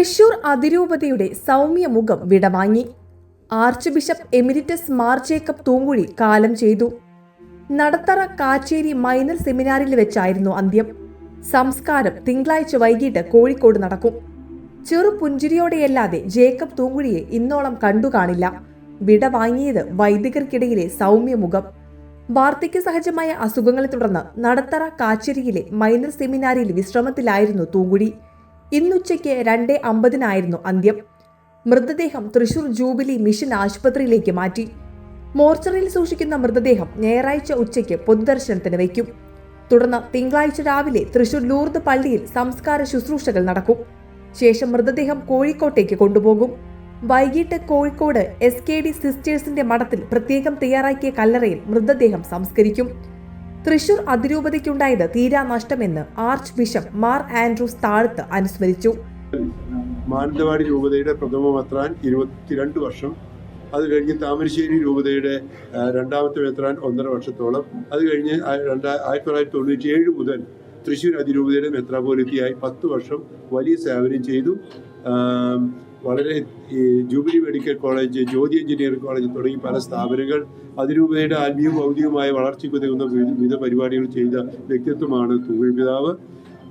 തൃശൂർ അതിരൂപതയുടെ സൗമ്യ മുഖം വിടവാങ്ങി. Archbishop emeritus Mar Jacob Thoomkuzhy കാലം ചെയ്തു. നടത്തറ കാച്ചേരി മൈനർ സെമിനാറിൽ വെച്ചായിരുന്നു അന്ത്യം. സംസ്കാരം തിങ്കളാഴ്ച വൈകിട്ട് കോഴിക്കോട് നടക്കും. ചെറു പുഞ്ചിരിയോടെയല്ലാതെ ജേക്കബ് തൂങ്കുഴിയെ ഇന്നോളം കണ്ടു കാണില്ല വിട വാങ്ങിയത് വൈദികർക്കിടയിലെ സൗമ്യമുഖം. വാർദ്ധക്യ സഹജമായ അസുഖങ്ങളെ തുടർന്ന് നടത്തറ കാച്ചേരിയിലെ മൈനർ സെമിനാരിൽ വിശ്രമത്തിലായിരുന്നു തൂങ്കുഴി. ഇന്നുച്ചയ്ക്ക് രണ്ട് അമ്പതിനായിരുന്നു അന്ത്യം. മൃതദേഹം തൃശൂർ ജൂബിലി മിഷൻ ആശുപത്രിയിലേക്ക് മാറ്റി. മോർച്ചറിയിൽ സൂക്ഷിക്കുന്ന മൃതദേഹം ഞായറാഴ്ച ഉച്ചയ്ക്ക് പൊതുദർശനത്തിന് വയ്ക്കും. തുടർന്ന് തിങ്കളാഴ്ച രാവിലെ തൃശൂർ ലൂർദ് പള്ളിയിൽ സംസ്കാര ശുശ്രൂഷകൾ നടക്കും. ശേഷം മൃതദേഹം കോഴിക്കോട്ടേക്ക് കൊണ്ടുപോകും. വൈകിട്ട് കോഴിക്കോട് എസ് കെ ഡി സിസ്റ്റേഴ്സിന്റെ മഠത്തിൽ പ്രത്യേകം തയ്യാറാക്കിയ കല്ലറയിൽ മൃതദേഹം സംസ്കരിക്കും. തൃശൂർ അതിരൂപതയ്ക്കുണ്ടായത് തീരാ നഷ്ടമെന്ന് arch bishop Mar Andrews Thazhath അനുസ്മരിച്ചു. മാനന്തവാടി രൂപതയുടെ പ്രഥമ മെത്രാൻ ഇരുപത്തിരണ്ട് വർഷം. അത് കഴിഞ്ഞ് താമരശ്ശേരി രൂപതയുടെ രണ്ടാമത്തെ മെത്രാൻ ഒന്നര വർഷത്തോളം. അത് കഴിഞ്ഞ് ആയിരത്തി തൊള്ളായിരത്തി തൊണ്ണൂറ്റി ഏഴ് മുതൽ തൃശ്ശൂർ അതിരൂപതയുടെ മെത്രാപോലിത്തിയായി പത്ത് വർഷം വലിയ സേവനം ചെയ്തു. വളരെ jubilee medical college Jyothi engineering college തുടങ്ങി പല സ്ഥാപനങ്ങൾ അതിരൂപതയുടെ ആത്മീയ ഭൗതികമായ വളർച്ചയ്ക്ക് ഉതകുന്ന വിവിധ പരിപാടികൾ ചെയ്ത വ്യക്തിത്വമാണ് തൂവി പിതാവ്.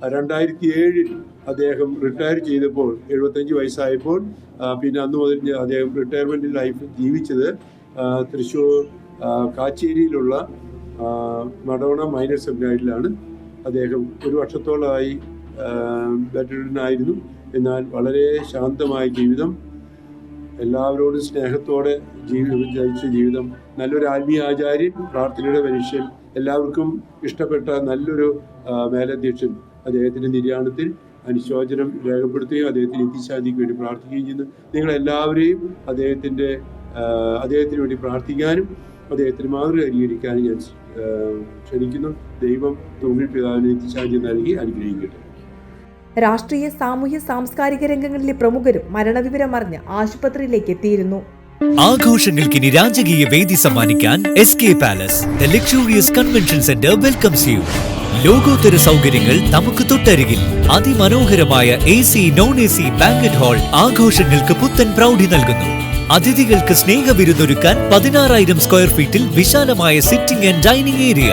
രണ്ടായിരത്തി ഏഴിൽ അദ്ദേഹം റിട്ടയർ ചെയ്തപ്പോൾ എഴുപത്തഞ്ച് വയസ്സായപ്പോൾ പിന്നെ അന്ന് മുതൽ അദ്ദേഹം റിട്ടയർമെന്റ് ലൈഫ് ജീവിച്ചത് തൃശ്ശൂർ കാച്ചേരിയിലുള്ള മഡോണ മൈനർ സെമിനാരിലാണ് അദ്ദേഹം ഒരു വർഷത്തോളമായി ബെറ്ററിനായിരുന്നു എന്നാൽ വളരെ ശാന്തമായ ജീവിതം. എല്ലാവരോടും സ്നേഹത്തോടെ ജീവിതം ജയിച്ച ജീവിതം. നല്ലൊരു ആത്മീയ ആചാര്യൻ പ്രാർത്ഥനയുടെ മനുഷ്യൻ എല്ലാവർക്കും ഇഷ്ടപ്പെട്ട നല്ലൊരു മേലധ്യക്ഷൻ അദ്ദേഹത്തിന്റെ നിര്യാണത്തിൽ അനുശോചനം രേഖപ്പെടുത്തുകയും അദ്ദേഹത്തിന് എത്തിച്ചാതിക്ക് വേണ്ടി പ്രാർത്ഥിക്കുകയും ചെയ്യുന്നു. നിങ്ങളെല്ലാവരെയും അദ്ദേഹത്തിന്റെ അദ്ദേഹത്തിന് വേണ്ടി പ്രാർത്ഥിക്കാനും അദ്ദേഹത്തിന് മാതൃക അനുകരിക്കാനും ഞാൻ ക്ഷണിക്കുന്നു. ദൈവം തൊഴിൽ പിതാവിന് എത്തിച്ചാതി നൽകി അനുഗ്രഹിക്കട്ടെ. രാഷ്ട്രീയ സാമൂഹ്യ സാംസ്കാരിക രംഗങ്ങളിലെ പ്രമുഖരും മരണവിവരം അറിഞ്ഞ് ആശുപത്രിയിലേക്ക് എത്തിയിരുന്നു. ആഘോഷങ്ങൾക്കിനി രാജകീയ വേദി സമ്മാനിക്കാൻ S K palace luxurious convention centre welcomes you ലോകോത്തര സൗകര്യങ്ങൾ നമുക്ക് തൊട്ടരികിൽ. അതിമനോഹരമായ A C non A C banquet hall ആഘോഷങ്ങൾക്ക് പുത്തൻ പ്രൗഢി നൽകുന്നു. അതിഥികൾക്ക് സ്നേഹ സ്നേഹവിരുന്നൊരുക്കാൻ പതിനാറായിരം സ്ക്വയർ ഫീറ്റിൽ വിശാലമായ സിറ്റിംഗ് ആൻഡ് ഡൈനിങ് ഏരിയ